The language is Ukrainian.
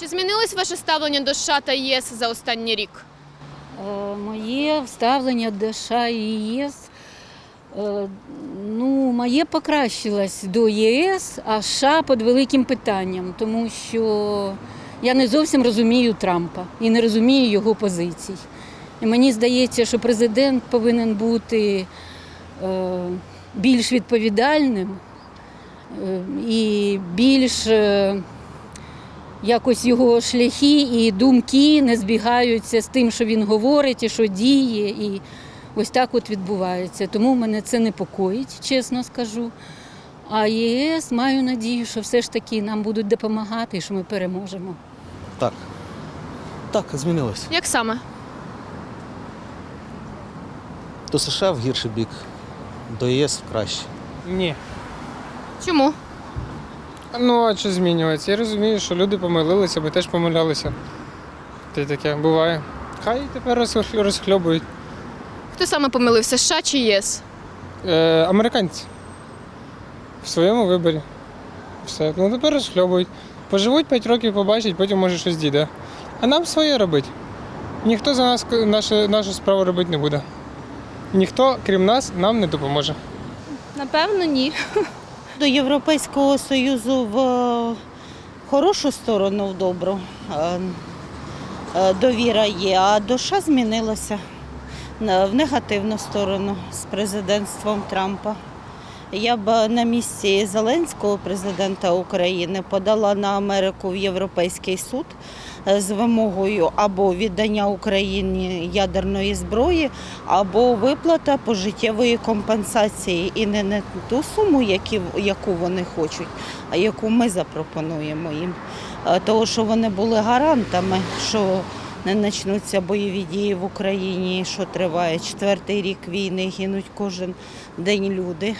Чи змінилось ваше ставлення до США та єС за останній рік? Е, Моє вставлення до США і ЄС, е, ну, моє покращилось до ЄС, а США під великим питанням, тому що я не зовсім розумію Трампа і не розумію його позицій. І мені здається, що президент повинен бути е, більш відповідальним і більш якось його шляхи і думки не збігаються з тим, що він говорить і що діє. І ось так от відбувається. Тому мене це непокоїть, чесно скажу. А ЄС маю надію, що все ж таки нам будуть допомагати і що ми переможемо. Так. Так, змінилось. Як саме? До США в гірший бік, до ЄС в краще. Ні. Чому? Ну, а що змінюється? Я розумію, що люди помилилися, ми теж помилялися. Та й таке буває. Хай тепер розхль- розхльобують. Хто саме помилився, США чи ЄС? Е, американці в своєму виборі. Все. Ну тепер розхльобують. Поживуть 5 років, побачать, потім може щось дійде. А нам своє робити. Ніхто за нас к- нашу, нашу справу робити не буде. Ніхто, крім нас, нам не допоможе. Напевно, ні. До Європейського Союзу в е, хорошу сторону, в добру е, е, довіра є, а душа змінилася в негативну сторону з президентством Трампа. Я б е, на місці Зеленського, президента України, подала на Америку в Європейський суд е, з вимогою або віддання Україні ядерної зброї, або виплата пожиттєвої компенсації і не на ту суму, яку вони хочуть, а яку ми запропонуємо їм. Е, Того, що вони були гарантами, що не почнуться бойові дії в Україні, що триває четвертий рік війни, гинуть кожен день люди.